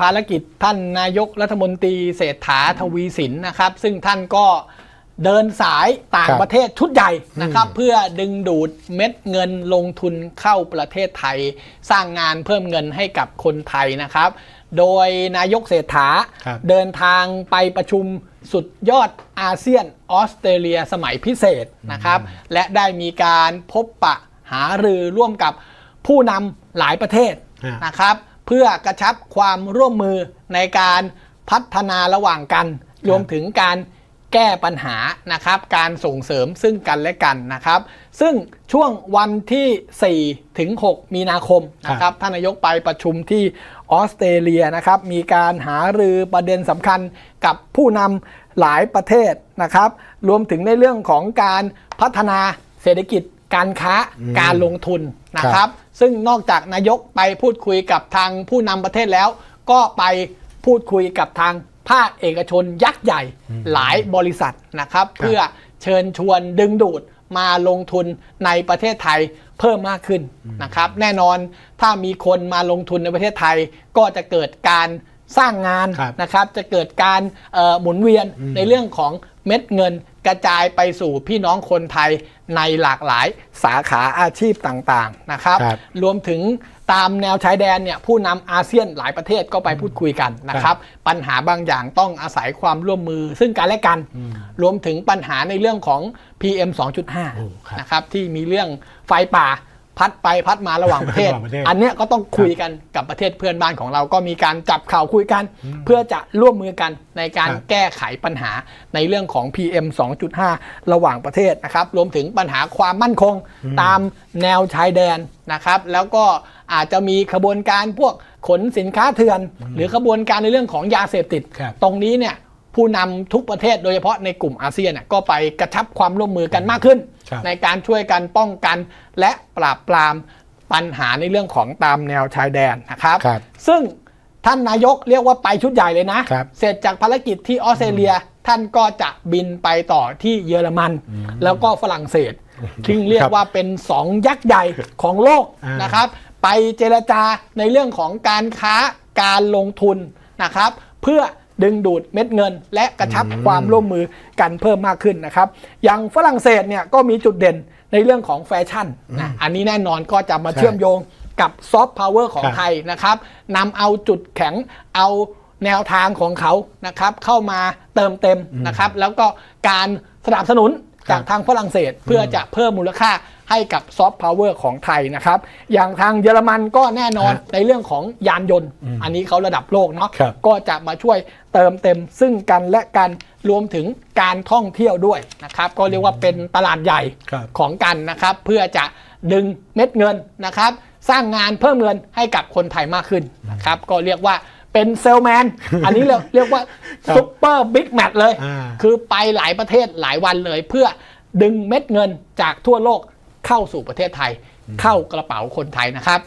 ภารกิจท่านนายกรัฐมนตรีเศรษฐาทวีสินนะครับ ซึ่งท่านก็เดินสายต่างครับประเทศชุดใหญ่นะครับ เพื่อดึงดูดเม็ดเงินลงทุนเข้าประเทศไทย สร้างงานเพิ่มเงินให้กับคนไทยนะครับ โดยนายกเศรษฐาครับเดินทางไปประชุมสุดยอดอาเซียนออสเตรเลียสมัยพิเศษนะครับ และได้มีการพบปะหารือร่วมกับผู้นำหลายประเทศอ่านนะครับ เพื่อกระชับความร่วมมือในการพัฒนาระหว่างกัน รวมถึงการแก้ปัญหานะครับ การส่งเสริมซึ่งกันและกันนะครับ ซึ่งช่วงวันที่ 4 ถึง 6 มีนาคมนะครับท่านนายกไปประชุมที่ออสเตรเลียนะครับ มีการหารือประเด็นสำคัญกับผู้นำหลายประเทศนะครับ รวมถึงในเรื่องของการพัฒนาเศรษฐกิจ การค้าการลงทุนนะครับ ซึ่งนอกจากนายกไปพูดคุยกับทางผู้นำประเทศแล้ว ก็ไปพูดคุยกับทางภาคเอกชนยักษ์ใหญ่หลายบริษัทนะครับ เพื่อเชิญชวนดึงดูดมาลงทุนในประเทศไทยเพิ่มมากขึ้นนะครับ แน่นอนถ้ามีคนมาลงทุนในประเทศไทย ก็จะเกิดการสร้างงานครับนะครับ จะเกิดการเอ่อหมุนเวียนในเรื่องของเม็ดเงิน กระจายไปสู่พี่น้องคนไทยในหลากหลายสาขาอาชีพต่างๆนะครับ ครับรวมถึงตามแนวชายแดนเนี่ยผู้นำอาเซียนหลายประเทศก็ไปพูดคุยกันนะครับ ปัญหาบางอย่างต้องอาศัยความร่วมมือซึ่งกันและกัน รวมถึงปัญหาในเรื่องของ PM โอ้ครับ 2.5นะครับที่มีเรื่องไฟป่า พัดไปพัดมาระหว่างประเทศ ระหว่างประเทศ อันเนี้ยก็ต้องคุยกันกับประเทศเพื่อนบ้านของเราก็มีการจับข่าวคุยกัน เพื่อจะร่วมมือกันในการครับแก้ไขปัญหาในเรื่องของ PM 2.5 ระหว่างประเทศนะครับ รวมถึงปัญหาความมั่นคงตามแนวชายแดนนะครับ แล้วก็อาจจะมีขบวนการพวกขนสินค้าเถื่อน หรือขบวนการในเรื่องของยาเสพติด ครับ ตรงนี้เนี่ย ผู้นำทุกประเทศโดยเฉพาะในกลุ่มอาเซียนเนี่ยก็ไปกระชับความร่วมมือกันมากขึ้นครับในการช่วยกันป้องกันและปราบปรามปัญหาในเรื่องของตามแนวชายแดนนะครับครับซึ่งท่านนายกเรียกว่าไปชุดใหญ่เลยนะครับเสร็จจากภารกิจที่ออสเตรเลียท่านก็จะบินไปต่อที่เยอรมัน แล้วก็ฝรั่งเศสซึ่งเรียกว่าเป็นสองยักษ์ใหญ่ของโลกอ่านนะครับ ไปเจรจาในเรื่องของการค้าการลงทุนนะครับ เพื่อ ดึงดูดเม็ดเงิน และกระชับความร่วมมือกันเพิ่มมากขึ้นนะครับ อย่างฝรั่งเศสเนี่ยก็มีจุดเด่นในเรื่องของแฟชั่นนะอันนี้แน่นอนก็จะมาใช่เชื่อมโยงกับซอฟต์พาวเวอร์ของครับไทยนะครับนำเอาจุดแข็งเอาแนวทางของเขานะครับเข้ามาเติมเต็มนะครับ แล้วก็การสนับสนุนจากทางฝรั่งเศสเพื่อจะเพิ่มมูลค่า ให้กับซอฟต์พาวเวอร์ของไทยนะครับ อย่างทางเยอรมันก็แน่นอนฮะในเรื่องของยานยนต์ อันนี้เขาระดับโลกเนาะครับก็จะมาช่วยเติมเต็มซึ่งกันและกันรวมถึงการท่องเที่ยวด้วยนะครับ ก็เรียกว่าเป็นตลาดใหญ่ครับของกันนะครับ เพื่อจะดึงเม็ดเงินนะครับ สร้างงานเพิ่มเงินให้กับคนไทยมากขึ้นนะครับ ก็เรียกว่าเป็นเซลแมน อันนี้เรียกเรียกว่าครับซุปเปอร์บิ๊กแมทเลยอ่าคือไปหลายประเทศหลายวันเลย เพื่อดึงเม็ดเงินจากทั่วโลก เข้าสู่ประเทศไทย เข้ากระเป๋าคนไทยนะครับ